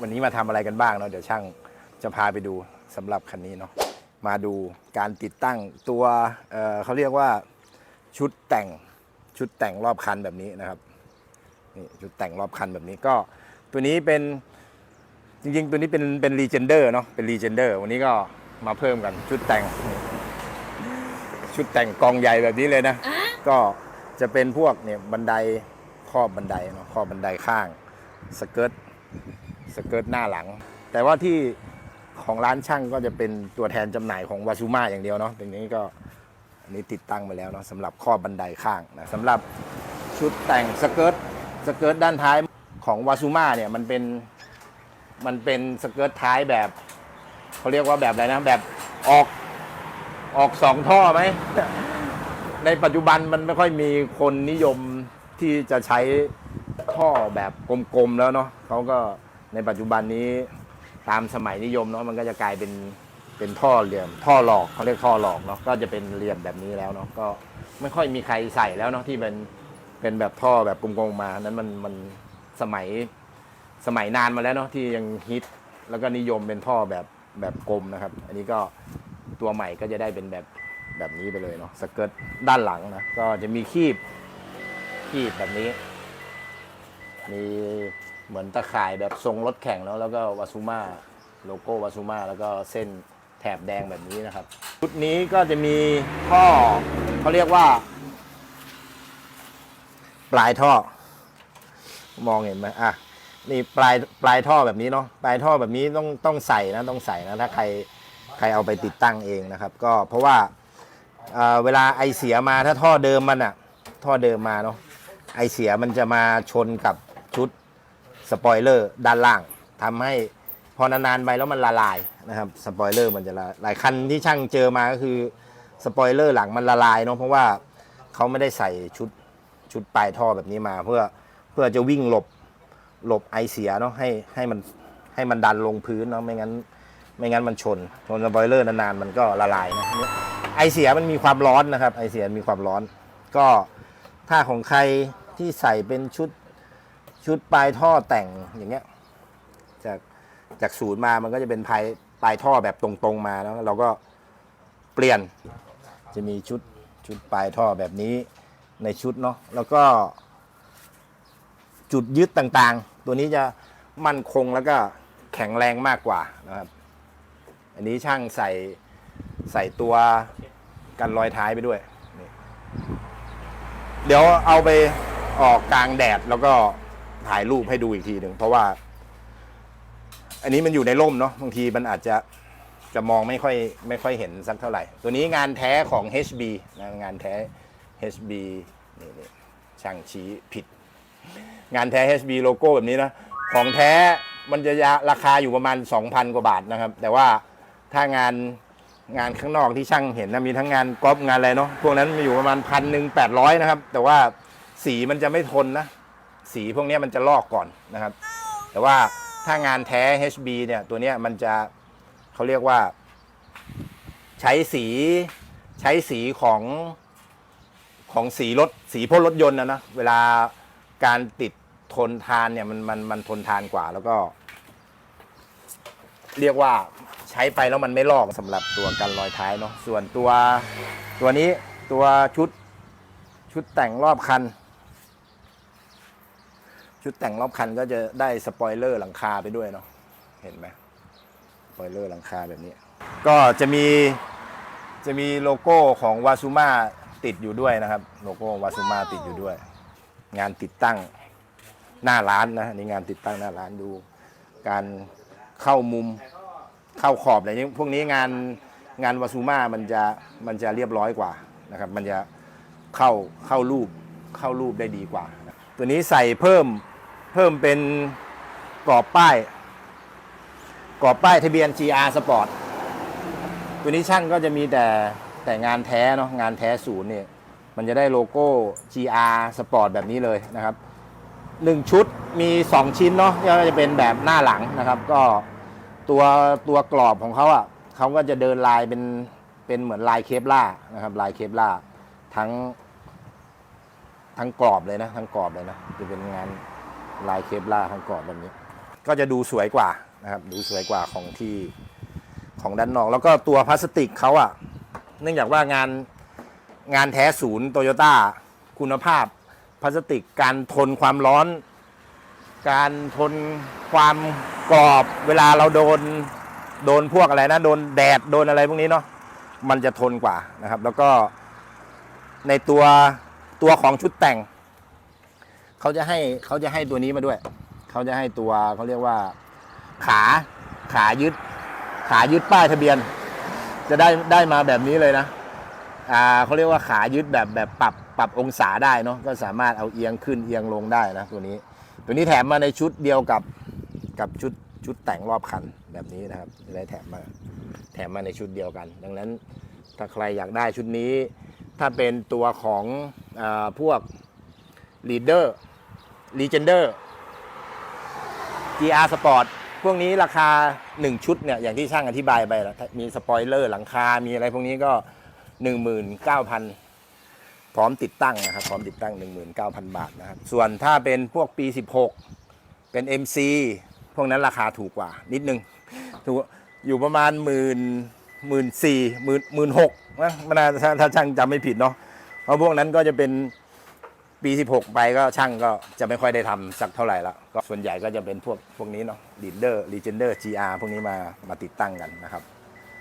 วันนี้มาทำอะไรกันบ้างเนาะเดี๋ยวช่างจะพาไปดูสำหรับคันนี้เนาะมาดูการติดตั้งตัวเอ่อเขาเรียกว่าชุดแต่งชุดแต่งรอบคันแบบนี้นะครับนี่ชุดแต่งรอบคันแบบนี้ก็ตัวนี้เป็นจริงๆ ตัวนี้เป็นเป็นรีเจนเดอร์เนาะเป็นรีเจนเดอร์วันนี้ก็มาเพิ่มกันชุดแต่งนี่ชุดแต่งกองใหญ่แบบนี้เลยนะ ก็จะเป็นพวกเนี่ยบันไดครอบบันไดเนาะครอบบันไดข้างสเกิร์ต สเกิร์ตหน้าหลัง แต่ว่าที่ของร้านช่างก็จะเป็นตัวแทนจำหน่ายของวาซูมาอย่างเดียวเนาะตรงนี้ก็อันนี้ติดตั้งไปแล้วเนาะสำหรับครอบบันไดข้างนะสำหรับชุดแต่งสเกิร์ตสเกิร์ตด้านท้ายของวาซูมาเนี่ยมันเป็นมันเป็นสเกิร์ตท้ายแบบเขาเรียกว่าแบบอะไรนะแบบออกออกสองท่อไหม ในปัจจุบันมันไม่ค่อยมีคนนิยมที่จะใช้ท่อแบบกลมๆแล้วเนาะเขาก็ ในปัจจุบันนี้ตามสมัยนิยมเนาะมันก็จะกลายเป็นเป็นท่อเหลี่ยม ท่อหลอกเขาเรียกท่อหลอกเนาะก็จะเป็นเหลี่ยมแบบนี้แล้วเนาะก็ไม่ค่อยมีใครใส่แล้วเนาะที่เป็นเป็นแบบท่อแบบกลมๆมานั้นมันมันสมัยสมัยนานมาแล้วเนาะที่ยังฮิตแล้วก็นิยมเป็นท่อแบบแบบกลมนะครับ อันนี้ก็ตัวใหม่ก็จะได้เป็นแบบแบบนี้ไปเลยเนาะสเกิร์ตด้านหลังนะก็จะมีคีบคีบแบบนี้มี เหมือนตะข่ายแบบทรงรถแข่งแล้วแล้วก็วาซูมาโลโก้วาซูมาแล้วก็เส้นแถบแดงแบบนี้นะครับ ชุดนี้ก็จะมีท่อเขาเรียกว่า ปลายท่อ มองเห็นไหมอะนี่ปลายปลายท่อแบบนี้เนาะปลายท่อแบบนี้ต้องต้องใส่นะต้องใส่นะถ้าใครใครเอาไปติดตั้งเองนะครับ ก็เพราะว่าเเวลาไอเสียมาถ้าท่อเดิมมันอะท่อเดิมมาเนาะไอเสียมันจะมาชนกับ สปอยเลอร์ด้านล่างทำให้พอนานๆไปแล้วมันละลายนะครับสปอยเลอร์มันจะละหลายคันที่ช่างเจอมาก็คือสปอยเลอร์หลังมันละลายเนาะเพราะว่าเขาไม่ได้ใส่ชุดชุดปลายท่อแบบนี้มา เพื่อเพื่อจะวิ่งหลบหลบไอเสียเนาะให้ให้มันให้มันดันลงพื้นเนาะไม่งั้นไม่งั้นมันชนชนสปอยเลอร์นานๆมันก็ละลายนะไอเสียมันมีความร้อนนะครับไอเสียมีความร้อน ก็ถ้าของใครที่ใส่เป็นชุด ชุดปลายท่อแต่งอย่างเงี้ย จากจากศูนย์มามันก็จะเป็นปลายปลายท่อแบบตรงๆมาแล้วเราก็เปลี่ยนจะมีชุดชุดปลายท่อแบบนี้ในชุดเนาะแล้วก็ จุดยึดต่างๆ ตัวนี้จะมั่นคงแล้วก็แข็งแรงมากกว่านะครับ อันนี้ช่างใส่ใส่ตัวกันรอยท้ายไปด้วย เดี๋ยวเอาไปออกกลางแดดแล้วก็ ถ่ายรูปให้ดูอีกทีหนึ่งเพราะว่า อันนี้มันอยู่ในร่มเนาะบางทีมันอาจจะจะมองไม่ค่อยไม่ค่อยเห็นสักเท่าไหร่ ตัวนี้งานแท้ของ HB นะงานแท้ HB นี่นี่ช่างชี้ผิด งานแท้ HB โลโก้แบบนี้นะ ของแท้มันจะราคาอยู่ประมาณ 2,000 กว่าบาทนะครับ แต่ว่าถ้างานงานข้างนอกที่ช่างเห็นนะมีทั้งงานกอล์ฟงานอะไรเนาะพวกนั้นมีอยู่ประมาณพันหนึ่งแปดร้อยนะครับ แต่ว่าสีมันจะไม่ทนนะ สีพวกนี้มันจะลอกก่อนนะครับ แต่ว่าถ้างานแท้ HB เนี่ยตัวนี้มันจะเขาเรียกว่า ใช้สีใช้สีของของสีรถสีพ่นรถยนต์นะนะเวลาการติดทนทานเนี่ยมันมันมันทนทานกว่าแล้วก็ เรียกว่าใช้ไปแล้วมันไม่ลอกสำหรับตัวกันรอยท้ายเนาะส่วนตัวตัวนี้ตัวชุดชุดแต่งรอบคัน ชุดแต่งรอบคันก็จะได้สปอยเลอร์หลังคาไปด้วยเนาะเห็นไหมสปอยเลอร์หลังคาแบบนี้ ก็จะมีจะมีโลโก้ของวาซูมาติดอยู่ด้วยนะครับ โลโก้วาซูมาติดอยู่ด้วย งานติดตั้งหน้าร้านนะนนี่งานติดตั้งหน้าร้านดู การเข้ามุมเข้าขอบอะไรนี้พวกนี้งานงานวาซูมามันจะมันจะเรียบร้อยกว่านะครับ มันจะเข้าเข้ารูปเข้ารูปได้ดีกว่า ตัวนี้ใส่เพิ่ม เพิ่มเป็นกรอบป้าย กรอบป้ายทะเบียน GR Sport ตัวนี้ช่างก็จะมีแต่แต่งานแท้เนาะงานแท้ศูนย์เนี่ยมันจะได้โลโก้ GR Sport แบบนี้เลยนะครับหนึ่งชุดมี 2 ชิ้นเนาะก็จะเป็นแบบหน้าหลังนะครับ ก็ตัวตัวกรอบของเขาอะเขาก็จะเดินลายเป็นเป็นเหมือนลายเคปล่านะครับลายเคปล่าทั้งทั้งกรอบเลยนะทั้งกรอบเลยนะจะเป็นงาน ลายเคปล่าทั้งกรอบแบบนี้ ก็จะดูสวยกว่านะครับดูสวยกว่าของที่ของด้านนอก แล้วก็ตัวพลาสติกเขาอะเนื่องจากว่างานงานแท้ศูนย์โตโยต้าคุณภาพพลาสติกการทนความร้อน การทนความกรอบเวลาเราโดนโดนพวกอะไรนะโดนแดดโดนอะไรพวกนี้เนาะมันจะทนกว่านะครับ แล้วก็ในตัวตัวของชุดแต่ง เขาจะให้เขาจะให้ตัวนี้มาด้วย เขาจะให้ตัวเขาเรียกว่า ขาขายึด ขายึดป้ายทะเบียน จะได้ได้มาแบบนี้เลยนะอ่าเขาเรียกว่าขายึดแบบแบบปรับปรับองศาได้เนาะก็สามารถเอาเอียงขึ้นเอียงลงได้นะตัวนี้ ตัวนี้แถมมาในชุดเดียวกับกับชุดชุดแต่งรอบคันแบบนี้นะครับจะได้แถมมาแถมมาในชุดเดียวกัน ดังนั้นถ้าใครอยากได้ชุดนี้ ถ้าเป็นตัวของอพวกลีดเดอร์ Leader Legender GR Sport พวกนี้ราคา 1 ชุดเนี่ยอย่างที่ช่างอธิบายไปแล้วมีสปอยเลอร์หลังคา มีอะไรพวกนี้ก็ 19,000 พร้อมติดตั้งนะครับ พร้อมติดตั้ง 19,000 บาทนะครับ ส่วนถ้าเป็นพวกปี 16 เป็น MC พวกนั้นราคาถูกกว่า นิดนึงถูกอยู่ประมาณหมื่นหมื่นสี่หมื่นหมื่นหกนะมันถ้าช่างจำไม่ผิดเนาะเพราะพวกนั้นก็จะเป็น ปี 16 ไปก็ช่างก็จะไม่ค่อยได้ทำสักเท่าไหร่ละก็ส่วนใหญ่ก็จะเป็นพวกพวกนี้เนาะ Leader Legender GR พวกนี้มามาติดตั้งกันนะครับ